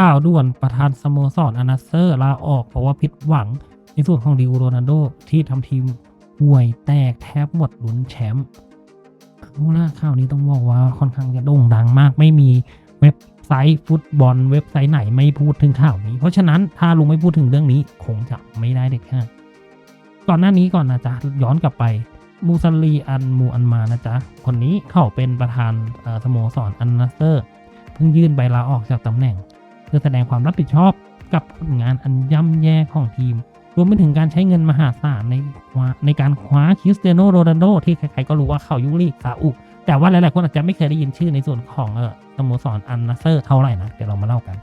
ข่าวด่วนประธานสโมสรอานาเซอร์ลาออกเพราะว่าผิดหวัง ในส่วนของดิวโรนัลโดที่ทำทีมห่วยแตกแทบหมดลุ้นแชมป์เอาล่ะข่าวนี้ต้องบอกว่าค่อนข้างจะโด่งดังมากไม่มีเว็บไซต์ฟุตบอลเว็บไซต์ไหนไม่พูดถึงข่าวนี้ เพราะฉะนั้นถ้าลุงไม่พูดถึงเรื่องนี้คงจะไม่ได้เด็ดขาดก่อนหน้านี้ก่อนนะจ๊ะย้อนกลับไปมูซัลีอันมูอันมานะจ๊ะคนนี้เขาเป็นประธานสโมสรอันนาเซอร์ เพิ่งยื่นใบลาออกจากตำแหน่ง พื่อแสดงความรับผิดชอบกับผลงานอันย่ำแย่ของทีม รวมไปถึงการใช้เงินมหาศาลในในการคว้าคริสเตียโนโรนัลโดที่ใครๆก็รู้ว่าเขายุลีกซาอุแต่ว่าหลายๆคนอาจจะไม่เคยได้ยินชื่อในส่วนของเออสโมสรอันนาเซอร์เท่าไหร่นะเดี๋ยวเรามาเล่ากัน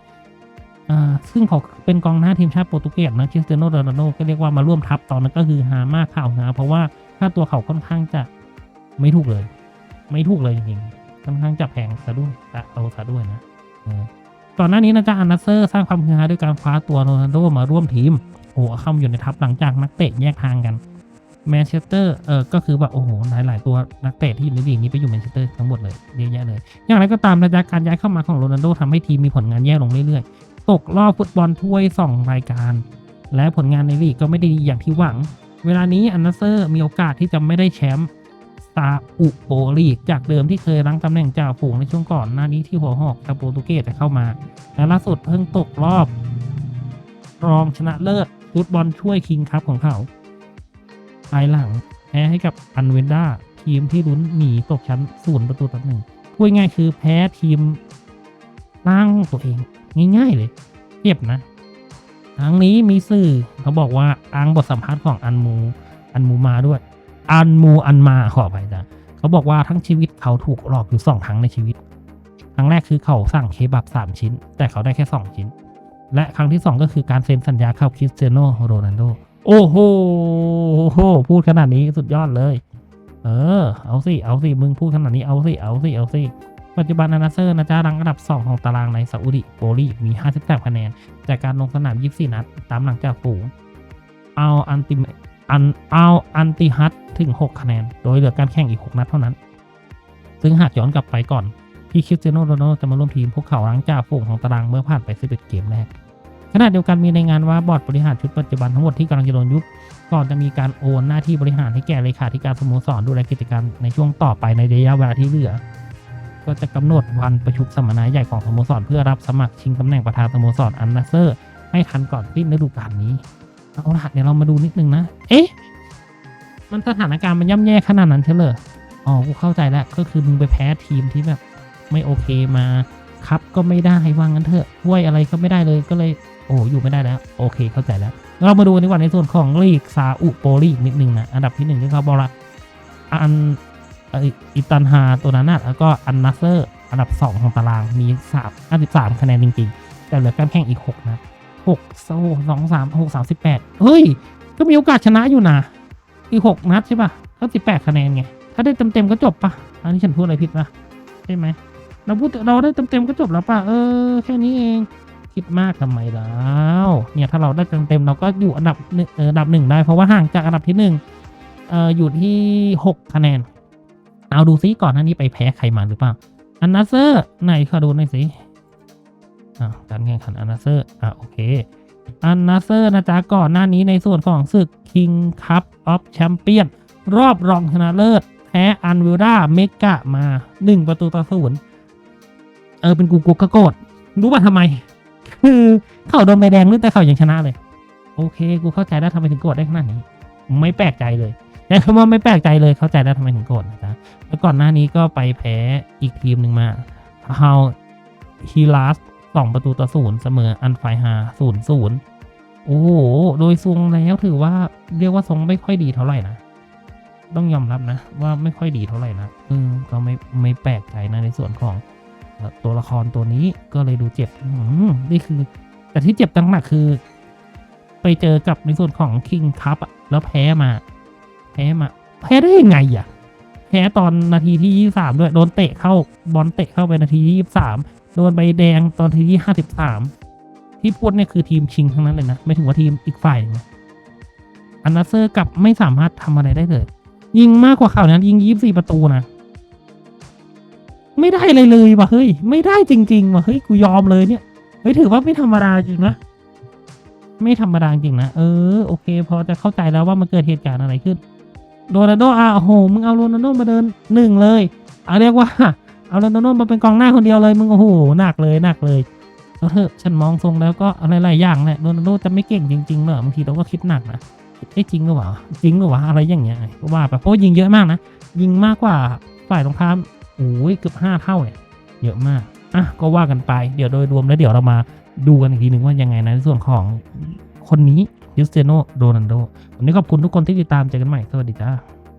ซึ่งเขาเป็นกองหน้าทีมชาติโปรตุเกสนะคริสเตียโนโรนัลโดก็เรียกว่ามาร่วมทัพตอนนั้นก็คือหามากข่าวหาเพราะว่าค่าตัวเขาค่อนข้างจะไม่ถูกเลย ไม่ถูกเลยจริงๆค่อนข้างจะแพงซะด้วยซะเอาซะด้วยนะ ก่อนหน้านี้นะจ๊ะอันนัสเซอร์สร้างความฮือฮาด้วยการคว้าตัวโรนัลโดมาร่วมทีมโอ้โหเข้ามาอยู่ในทัพหลังจากนักเตะแยกทางกันแมนเชสเตอร์เออก็คือแบบโอ้โหหลายหลายๆตัวนักเตะที่อยู่ในลีกนี้ไปอยู่แมนเชสเตอร์ทั้งหมดเลยเยอะแยะเลย อย่างไรก็ตามนะจ๊ะการย้ายเข้ามาของโรนัลโดทำให้ทีมมีผลงานแย่ลงเรื่อยๆ ตกรอบฟุตบอลถ้วย 2 รายการ และผลงานในลีกก็ไม่ได้ดีอย่างที่หวัง เวลานี้อันนัสเซอร์มีโอกาสที่จะไม่ได้แชมป์ ซาอุโปลีก จากเดิมที่เคยรั้งตำแหน่งจ่าฝูงในช่วงก่อนหน้านี้ที่หัวหอกจากโปรตุเกสจะเข้ามา และล่าสุดเพิ่งตกรอบ รองชนะเลิศฟุตบอลช่วยคิงคัพของเขาภายหลังแพ้ให้กับอันเวนด้าทีมที่ลุ้นหนีตกชั้นศูนย์ประตูต่อหนึ่งพูดง่ายคือแพ้ทีมร่งตัวเอง ง่าย ๆ เลยเจ็บนะทั้งนี้มีสื่อเขาบอกว่าอ้างบทสัมภาษณ์ของอันมู อันมูมาด้วย อันมูอันมาขอไปจ้ะเขาบอกว่าทั้งชีวิตเขาถูกหลอกอยู่สองครั้งในชีวิต ครั้งแรกคือเขาสั่งเคบับสามชิ้น แต่เขาได้แค่สองชิ้น และครั้งที่สองก็คือการเซ็นสัญญาเข้าคริสเตียโนโรนัลโดโอ้โหพูดขนาดนี้สุดยอดเลย เออ เอาสิ เอาสิ มึงพูดขนาดนี้เอาสิ เอาสิ เอาสิ ปัจจุบันอานาเซอร์นะจ๊ะรังอันดับ 2 ของตารางในซาอุดิโปลีมี 58 คะแนน จากการลงสนาม 24 นัด ตามหลังจากฝูง เอาอันติ อันเอาอันติฮัตถึง 6 คะแนน โดยเหลือการแข่งอีก 6 นัดเท่านั้น ซึ่งหากย้อนกลับไปก่อน ที่คริสเตียโนโรนัลโดจะมาร่วมทีมพวกเขารั้งจ่าฝูงของตารางเมื่อผ่านไป 11 เกมแรกขณะเดียวกันมีรายงานว่าบอร์ดบริหารชุดปัจจุบันทั้งหมดที่กำลังจะโดนยุบก่อนจะมีการโอนหน้าที่บริหารให้แก่เลขาธิการสโมสรดูแลกิจการในช่วงต่อไปในระยะเวลาที่เหลือ ก็จะกำหนดวันประชุมสัมมนาใหญ่ของสโมสรเพื่อรับสมัครชิงตำแหน่งประธานสโมสรอันนาเซอร์ให้ทันก่อนสิ้นฤดูกาลนี้ เอาละเดี๋ยวเรามาดูนิดนึงนะ เอ๊ะ มันสถานการณ์มันย่ำแย่ขนาดนั้นเฉลยอ๋อ กูเข้าใจแล้ว ก็คือมึงไปแพ้ทีมที่แบบไม่โอเคมาครับก็ไม่ได้ว่างั้นเถอะห้วยอะไรก็ไม่ได้เลย ก็เลย โอ้อยู่ไม่ได้แล้ว โอเค เข้าใจแล้ว เรามาดูดีกว่าในส่วนของลีกซาอุโปลีกนิดนึงนะ อันดับที่หนึ่งที่เขาบอกละอันอิตันฮาตัวนั้นนะแล้วก็อันนัสเซอร์ อันดับ 2 ของตารางมี3 53คะแนนจริงๆ แต่เหลือการแข่งอีก 6 นะ 6 2 2 3 6 38เฮ้ย ก็มีโอกาสชนะอยู่นะอีกนัดใช่ปะก็18คะแนนไง ถ้าได้เต็มๆก็จบปะอันนี้ฉันพูดอะไรผิดปะใช่ไหมเราพูดเราได้เต็มๆก็จบแล้วปะเออ แค่นี้เอง คิดมากทำไมแล้วเนี่ยถ้าเราได้เต็มๆเราก็อยู่อันดับหนึ่งเอออันดับหนึ่งได้ เพราะว่าห่างจากอันดับที่หนึ่งเอออยู่ที่หกคะแนน เอาดูซิก่อนหน้านี้ไปแพ้ใครมาหรือเปล่า อันนัสเซอร์ไหนขอดูหน่อยสิ อ่าการแข่งขันอันนัสเซอร์อะโอเคอันนัสเซอร์นะจ๊ะก่อนหน้านี้ในส่วนของศึก King Cup of Champion รอบรองชนะเลิศแพ้อันวิลดาเมกะมาหนึ่งประตูต่อศูนย์เออเป็นกูกูก็โกรธรู้ป่ะทำไม คือเขาโดนใบแดงหรือแต่เขายังชนะเลย โอเค กูเข้าใจแล้วทำไมถึงโกรธได้ขนาดนี้ ไม่แปลกใจเลยแต่คำว่าไม่แปลกใจเลยเข้าใจแล้วทำไมถึงโกรธนะจ๊ะแล้วก่อนหน้านี้ก็ไปแพ้อีกทีมหนึ่งมาฮาวฮีลาส สองประตูต่อศูนย์เสมออันไฟฮาศูนย์ศูนย์โอ้โห โดยทรงแล้วถือว่าเรียกว่าทรงไม่ค่อยดีเท่าไหร่นะ ต้องยอมรับนะ ว่าไม่ค่อยดีเท่าไหร่นะอืมก็ไม่ไม่แปลกใจนะในส่วนของตัวละครตัวนี้ก็เลยดูเจ็บอืมนี่คือ แต่ที่เจ็บตั้งหนักคือ ไปเจอกับในส่วนของคิงคัพอะแล้วแพ้มา แพ้มา แพ้ได้ยังไงอะแพ้ตอนนาทีที่ยี่สามด้วย โดนเตะเข้าบอลเตะเข้าไปนาทีที่ยี่สาม โดนใบแดงตอนทีที่ห้าสิบสามที่พูดเนี่ยคือทีมชิงทั้งนั้นเลยนะ ไม่ถึงว่าทีมอีกฝ่ายนึงนะอันนาเซอร์กลับไม่สามารถทำอะไรได้เลย ยิงมากกว่าข่าวนั้น ยิงยี่สิบสี่ประตูนะ ไม่ได้เลยเลยว่ะเฮ้ย ไม่ได้จริงๆว่ะเฮ้ยกูยอมเลยเนี่ยเฮ้ยถือว่าไม่ธรรมดาจริงนะไม่ธรรมดาจริงนะเออโอเค พอจะเข้าใจแล้วว่ามันเกิดเหตุการณ์อะไรขึ้นโรนัลโดอะโอ้โหมึงเอาโรนัลโดมาเดินหนึ่งเลยเอาเรียกว่า เอาโรนัลโดมาเป็นกองหน้าคนเดียวเลยมึงโอ้โหหนักเลยหนักเลยแล้วเถอะฉันมองทรงแล้วก็อะไรหลายอย่างแหละโรนัลโดจะไม่เก่งจริงๆเหรอบางทีเราก็คิดหนักนะได้จริงหรือเปล่าจริงหรือวะอะไรอย่างเงี้ยก็ว่าไปเพราะว่ายิงเยอะมากนะยิงมากกว่าฝ่ายตรงข้ามโอ้ยเกือบห้าเท่าเนี่ยเยอะมากอะก็ว่ากันไปเดี๋ยวโดยรวมแล้วเดี๋ยวเรามาดูกันอีกทีหนึ่งว่ายังไงนะในส่วนของคนนี้คริสเตียโนโรนัลโดวันนี้ขอบคุณทุกคนที่ติดตามเจอกันใหม่สวัสดีจ้า